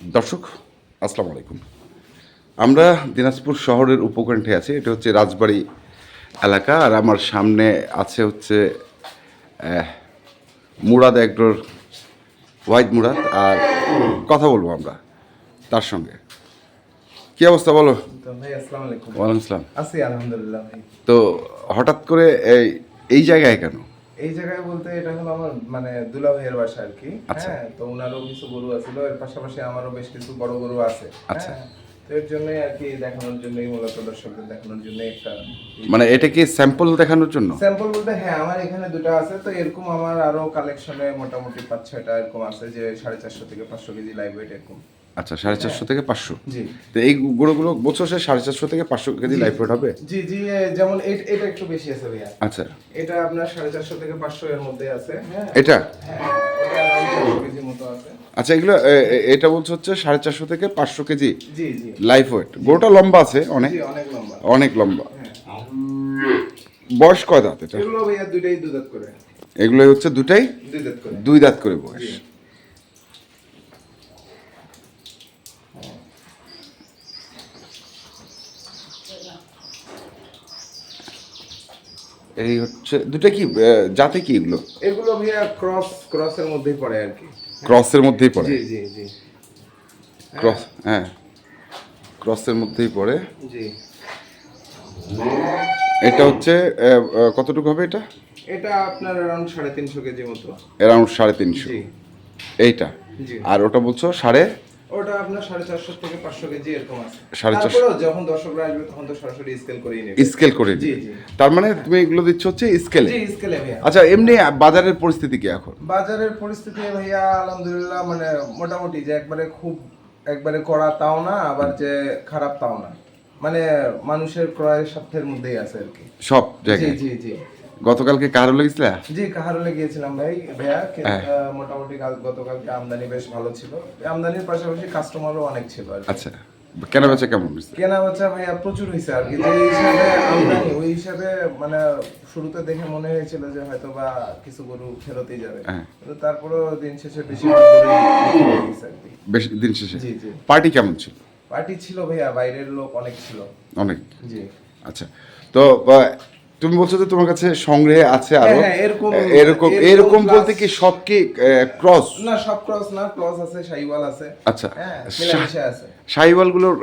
দর্শক আসসালামু আলাইকুম। আমরা দিনাজপুর শহরের উপকণ্ঠে আছি। এটা হচ্ছে রাজবাড়ি এলাকা। আর আমার সামনে আছে হচ্ছে মুরাদ এগ্রোর ওয়াইদ মুরাদ। আর কথা বলব আমরা তার সঙ্গে। কি অবস্থা বলো? ওয়ালাইকুম আসসালাম। আছি আলহামদুলিল্লাহ তো হঠাৎ করে এই এই জায়গায় কেন? এই জায়গায় বলতে এটা হলো আমার মানে দুলা ভাইয়ের বাসা আর কি আচ্ছা। হ্যাঁ তো ওনারও কিছু গরু আছিল এর পাশাপাশি আমারও বেশ কিছু বড় গরু আছে আচ্ছা। হ্যাঁ, এর জন্যই আর কি দেখানোর জন্যই মূলত দর্শকদের দেখানোর জন্য একটা মানে এটা কি স্যাম্পল দেখানোর জন্য স্যাম্পল বলতে হ্যাঁ আমার এখানে দুটো আছে তো এরকম আমার আরও কালেকশনে মোটামুটি পাঁচ ছয়টা এরকম আছে যে সাড়ে চারশো থেকে পাঁচশো কেজি লাইভ ওয়েট এরকম আচ্ছা সাড়ে চারশো থেকে পাঁচশো? তো এই গরুগুলো বছর শেষে সাড়ে চারশো থেকে পাঁচশো কেজি লাইফ ওয়েট হবে? জি জি যেমন এটা একটু বেশি আছে ভাইয়া। আচ্ছা। এটা আপনার সাড়ে চারশো থেকে পাঁচশো এর মধ্যে আছে হ্যাঁ। এটা? হ্যাঁ এটা around 400 কেজির মতো আছে। আচ্ছা এগুলো এটা বলছে হচ্ছে সাড়ে চারশো থেকে পাঁচশো কেজি লাইফ ওয়েট গরুটা লম্বা আছে অনেক? অনেক লম্বা। বয়স কয় দাঁত এটা? এগুলো ভাইয়া দুইটাই দুই দাঁত করে। এগুলো হচ্ছে দুটাই দুই দাঁত করে। বয়স। এই হচ্ছে দুটা কি জাতে কি এগুলো? এগুলো ভাইয়া ক্রস ক্রসের মধ্যেই পড়ে আর কি। ক্রসের মধ্যেই পড়ে? জি জি জি। ক্রস হ্যাঁ। ক্রসের মধ্যেই পড়ে। জি। এটা হচ্ছে কতটুকু হবে এটা? এটা আপনার অ্যারাউন্ড সাড়ে তিনশো কেজি মতো। অ্যারাউন্ড সাড়ে তিনশো। জি। এইটা। জি। আর ওটা বলছো সাড়ে ওটা আপনার সাড়ে চারশো থেকে পাঁচশো কেজি এরকম আছে। সাড়ে চারশো। যখন দর্শকরা আসবে তখন তো সরাসরি স্কেল করেই নেবে। স্কেল করে জি, জি। তার মানে তুমি এগুলো দিচ্ছ হচ্ছে স্কেলে জি স্কেলে ভাইয়া। আচ্ছা এমনি বাজারের পরিস্থিতি কি এখন? বাজারের পরিস্থিতি ভাইয়া আলহামদুলিল্লাহ মানে মোটামুটি যে একবারে খুব একবারে কড়া তাও না আবার যে খারাপ তাও না। মানে মানুষের ক্রয়ের স্বার্থের মধ্যেই আছে আর কি। সব জি জি জি। গতকালকে কারও লেগেছিল? জি কাহারলে গিয়েছিলাম ভাই ভাইয়া হ্যাঁ। মোটামুটি কাল গতকালকে আমদানি বেশ ভালো ছিল। আমদানির পাশাপাশি কাস্টমারও অনেক ছিল আচ্ছা। কেনা বেচা কেমন কেনা বেচা ভাইয়া প্রচুর হয়েছে আর কি। যে হিসাবে আমদানি ওই হিসাবে মানে শুরুতে দেখে মনে হয়েছিল যে হয়তো বা কিছু গরু ফেরতই যাবে। হ্যাঁ। কিন্তু তারপরেও দিন শেষে বেশি বেশ দিন শেষে? জি, জি। পার্টি কেমন ছিল? পার্টি ছিল ভাইয়া বাইরের লোক অনেক ছিল। অনেক। জি। আচ্ছা। তো তুমি বলছো যে তোমার কাছে সংগ্রহে আছে আরও? হ্যাঁ, হ্যাঁ, এরকম- এরকম এরকম বলতে কি সব কি ক্রস না সব ক্রস না ক্রস আছে শাইওয়াল আছে। আচ্ছা। হ্যাঁ আছে। শাহিওয়ালগুলোর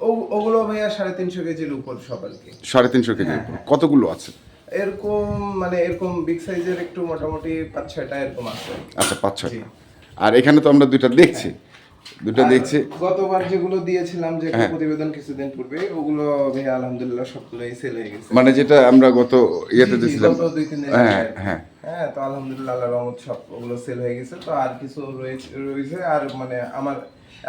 ও- ওগুলো ভাইয়া সাড়ে তিনশো কেজির উপর সব আর কি সাড়ে তিনশো কেজি কতগুলো আছে? এরকম মানে এরকম বিগ সাইজের একটু মোটামুটি পাঁচ ছয়টা এরকম আছে। আচ্ছা পাঁচ ছয় জি। আর এখানে তো আমরা দুইটা দেখছি। দুটো দেখছি। গতবার যেগুলো দিয়েছিলাম যে হ্যাঁ। প্রতিবেদন কিছুদিন পূর্বে ওগুলো ভাইয়া আলহামদুলিল্লাহ সবগুলোই সেল হয়ে গেছে। মানে যেটা আমরা গত ইয়েতে দিয়েছিলাম। হ্যাঁ। হ্যাঁ। হ্যাঁ তো আলহামদুলিল্লাহ আল্লাহ রহমত সব ওগুলো সেল হয়ে গেছে। তো আর কিছু রয়েছে রয়েছে আর মানে আমার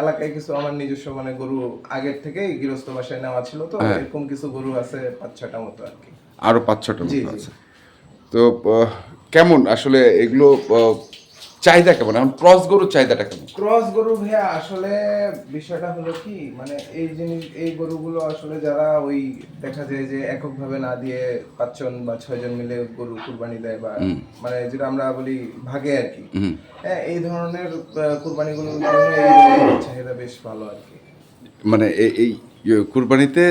এলাকায় কিছু আমার নিজস্ব মানে গরু আগের থেকেই গৃহস্থ বাসায় নেওয়া ছিল তো হ্যাঁ। এরকম কিছু গরু আছে পাঁচ ছটা মতো আর কি। আরও পাঁচ ছটা মতো আছে। তো কেমন আসলে এগুলো চাহিদা কেমন? এখন ক্রস গরুর চাহিদাটা কেমন? ক্রস গরু ভাইয়া আসলে বিষয়টা হলো কি মানে এই জিনিস এই গরুগুলো আসলে যারা ওই দেখা যায় যে এককভাবে না দিয়ে পাঁচজন বা ছয়জন মিলে গরু কুরবানি দেয় বা মানে যেটা আমরা বলি ভাগে আর কি। হ্যাঁ এই ধরনের কুরবানিগুলোর জন্য এই চাহিদা বেশ ভালো আর কি। মানে এই- এই ইয়ে, কুরবানিতে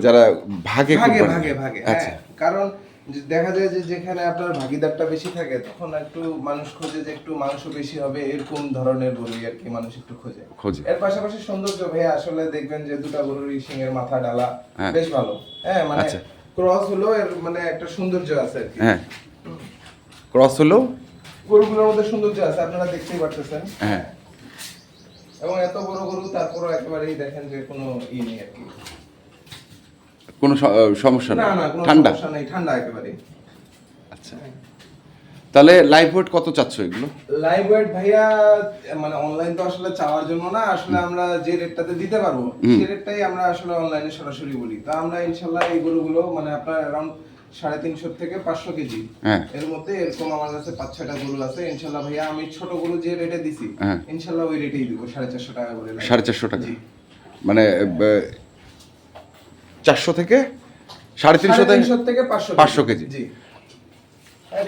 যারা ভাগে ভাগে ভাগে ভাগে আচ্ছা হ্যাঁ। কারণ যে দেখা যায় যে যেখানে আপনার ভাগিদারটা বেশি থাকে তখন একটু মানুষ খোঁজে যে একটু মাংস বেশি হবে এরকম ধরনের গরুই আর কি মানুষ একটু খোঁজে। খোঁজে। এর পাশাপাশি সৌন্দর্য ভাই আসলে দেখবেন যে দুটা গরুর সিং এর মাথা ডালা হ্যাঁ। বেশ ভালো। হ্যাঁ মানে আচ্ছা। ক্রস হলো এর মানে একটা সৌন্দর্য আছে আর কি। হ্যাঁ। ক্রস হলো গরুগুলোর মধ্যে সৌন্দর্য আছে আপনারা দেখতেই পারতেছেন। হ্যাঁ। এবং এত বড় গরু তারপরও একেবারেই দেখেন যে কোনো ই নেই আর কি। কোনো সমস্যা না ঠান্ডা? নেই ঠান্ডা একেবারে আচ্ছা। তাহলে লাইফ ওয়েট কত চাচ্ছ এগুলো? লাইভ ওয়েট ভাইয়া মানে অনলাইন তো আসলে চাওয়ার জন্য না আসলে আমরা যে রেটটাতে দিতে পারব সেই রেটটাই আমরা আসলে অনলাইনে সরাসরি বলি। তো আমরা ইনশাল্লাহ এই গরুগুলো মানে আপনার অ্যারাউন্ড সাড়ে তিনশো থেকে পাঁচশো কেজি। হ্যাঁ। এর মধ্যে এরকম আমার কাছে পাঁচ ছয়টা গরু আছে ইনশাল্লাহ ভাইয়া আমি ছোট গরু যে রেটে দিছি হ্যাঁ। ইনশাল্লাহ ওই রেটেই দিব সাড়ে চারশো টাকা করে। সাড়ে চারশো টাকা। মানে চারশো থেকে সাড়ে তিনশো থেকে পাঁচশো কেজি।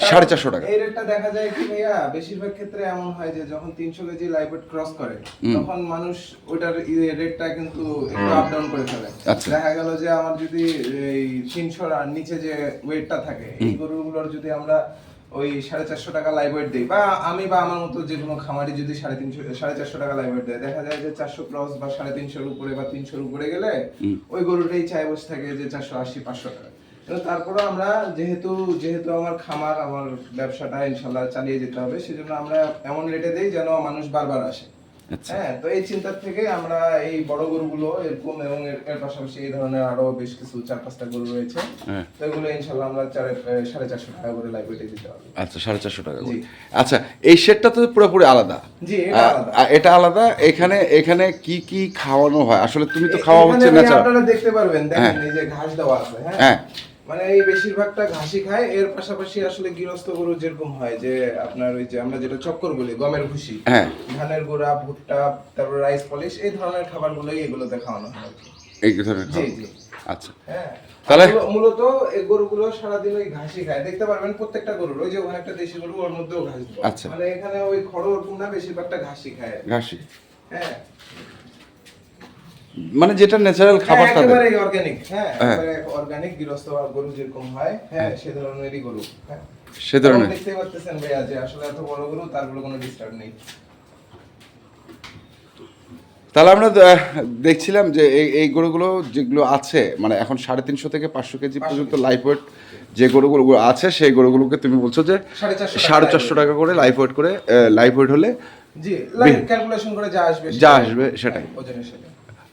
সাড়ে চারশো টাকা। এই রেটটা দেখা যায় কি ভাইয়া বেশিরভাগ ক্ষেত্রে এমন হয় যে যখন তিনশো কেজি লাইভ ক্রস করে তখন মানুষ ওটার রেটটা কিন্তু একটু আপ ডাউন করে ফেলে। আচ্ছা। দেখা গেল যে আমার যদি এই তিনশোর নিচে যে ওয়েটটা থাকে এই গরুগুলোর যদি আমরা ওই সাড়ে চারশো টাকা লাইভ ওয়েট দিই বা আমি বা আমার মতো যে কোনো খামারি যদি সাড়ে তিনশো সাড়ে চারশো টাকা লাইভ ওয়েট দেয়। দেখা যায় যে চারশো ক্রস বা সাড়ে তিনশোর উপরে বা তিনশোর উপরে গেলে ওই গরুটাই চাই বসে থাকে যে চারশো আশি পাঁচশো টাকা। তারপরে আমরা যেহেতু যেহেতু আমার খামার আমার ব্যবসাটা ইনশাল্লাহ চালিয়ে যেতে হবে সেজন্য আমরা এমন রেটে দিই যেন মানুষ বারবার আসে। হ্যাঁ তো এই চিন্তার থেকে আমরা এই বড় গরুগুলো এরকম এবং এর এর পাশাপাশি এই ধরনের আরও বেশ কিছু চার পাঁচটা গরু রয়েছে। হ্যাঁ। তো এগুলো ইনশাল্লাহ আমরা সাড়ে চারশো টাকা করে লাইব্রেরিতে দিতে হবে আচ্ছা সাড়ে চারশো টাকা করে। আচ্ছা এই শেডটা তো পুরোপুরি আলাদা। জি, এটা আলাদা। এখানে এখানে কি কি খাওয়ানো হয়? আসলে তুমি তো খাওয়া হচ্ছে আপনারা দেখতে পারবেন দেখেন হ্যাঁ। এই যে ঘাস দেওয়া আছে হ্যাঁ? হ্যাঁ। মানে এই বেশিরভাগটা ঘাসি খায়। এর পাশাপাশি আসলে গৃহস্থ গরু যেরকম হয় যে আপনার ওই যে আমরা যেটা চক্কর বলি গমের ভুসি হ্যাঁ। ধানের গুঁড়া ভুট্টা তারপর রাইস পলিশ এই ধরনের খাবার খাবারগুলোই এগুলোতে খাওয়ানো হয় এই ধরনের জি জি। আচ্ছা। হ্যাঁ। তাহলে- মূলত এই গরুগুলো সারাদিন ওই ঘাসই খায়। দেখতে পারবেন প্রত্যেকটা গরুর ওই যে ওখানে একটা দেশি গরু ওর মধ্যেও ঘাস। আচ্ছা। মানে এখানে ওই খড় না বেশিরভাগটা ঘাসই খায়। ঘাসি হ্যাঁ। মানে যেটা ন্যাচারাল খাবার হ্যাঁ, তাদের একেবারে অর্গানিক হ্যাঁ হ্যাঁ। একেবারে অর্গানিক গৃহস্থ গরু যেরকম হয় হ্যাঁ সে ধরনেরই গরু হ্যাঁ। সে ধরনের। এবং দেখতেই পাচ্ছেন ভাইয়া যে আসলে এত বড় গরু তারপরে কোনো ডিস্টার্ব নেই। তাহলে আমরা দেখছিলাম যে এই এই গরুগুলো যেগুলো আছে মানে এখন সাড়ে তিনশো থেকে পাঁচশো কেজি পর্যন্ত লাইফ ওয়েট যে গরুগুলো আছে সেই গরুগুলোকে তুমি বলছো যে সাড়ে চারশো টাকা সাড়ে চারশো টাকা করে লাইফ ওয়েট করে লাইফ ওয়েট হলে জি ক্যালকুলেশন করে যা আসবে যা আসবে সেটাই।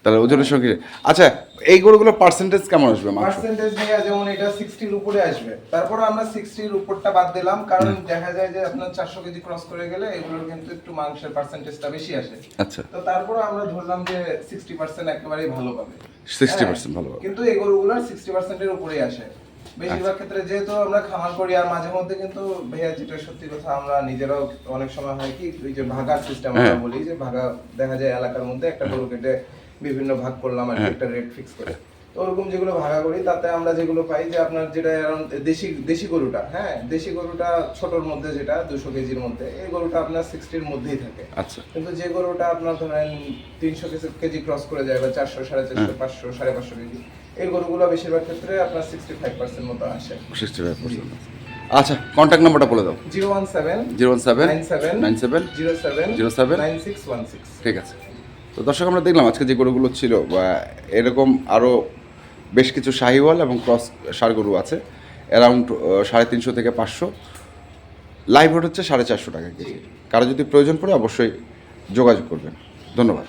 তাহলে ওজনের সঙ্গে আচ্ছা এই গরুগুলোর পার্সেন্টেজ কেমন আসবে পার্সেন্টেজ ভাইয়া যেমন এটা সিক্সটির উপরে আসবে। তারপর আমরা সিক্সটির উপরটা বাদ দিলাম কারণ দেখা যায় যে আপনার চারশো কেজি ক্রস করে গেলে এগুলোর কিন্তু একটু মাংসের পার্সেন্টেজটা বেশি আসে। আচ্ছা। তো তারপর আমরা ধরলাম যে সিক্সটি পার্সেন্ট একেবারেই ভালো পাবে। 60% ভালো পাবে। কিন্তু এই গরুগুলোর সিক্সটি পার্সেন্টের উপরেই আসে। বেশিরভাগ ক্ষেত্রে যেহেতু আমরা খামার করি আর মাঝে মধ্যে কিন্তু ভাইয়া যেটা সত্যি কথা আমরা নিজেরাও অনেক সময় হয় কি ওই যে ভাগার সিস্টেম আমরা হ্যাঁ। বলি যে ভাগা দেখা যায় এলাকার মধ্যে একটা গরু কেটে বিভিন্ন ভাগ করলাম আর হ্যাঁ। একটা রেট ফিক্স করে। তো ওরকম যেগুলো ভাগা করি তাতে আমরা যেগুলো পাই যে আপনার যেটা দেশি দেশি গরুটা হ্যাঁ দেশি গরুটা ছোটর মধ্যে যেটা দুশো কেজির মধ্যে এই গরুটা আপনার সিক্সটির মধ্যেই থাকে। আচ্ছা। কিন্তু যে গরুটা আপনার ধরেন তিনশো কেজি ক্রস করে যায় বা চারশো সাড়ে চারশো পাঁচশো সাড়ে পাঁচশো কেজি এই গরুগুলো বেশিরভাগ ক্ষেত্রে আপনার সিক্সটি ফাইভ পার্সেন্ট মতো আসে। সিক্সটি ফাইভ পার্সেন্ট আচ্ছা কন্ট্যাক্ট নাম্বারটা বলে দাও। Zero one seven zero one seven nine seven nine seven zero seven 07 nine six one six. ঠিক আছে। তো দর্শক, আমরা দেখলাম আজকে যে গরুগুলো ছিল বা এরকম আরও বেশ কিছু শাহিওয়াল এবং ক্রস সার গরু আছে অ্যারাউন্ড সাড়ে তিনশো থেকে পাঁচশো। লাইভ হচ্ছে সাড়ে চারশো টাকা কেজি। কারও যদি প্রয়োজন পড়ে অবশ্যই যোগাযোগ করবেন। ধন্যবাদ।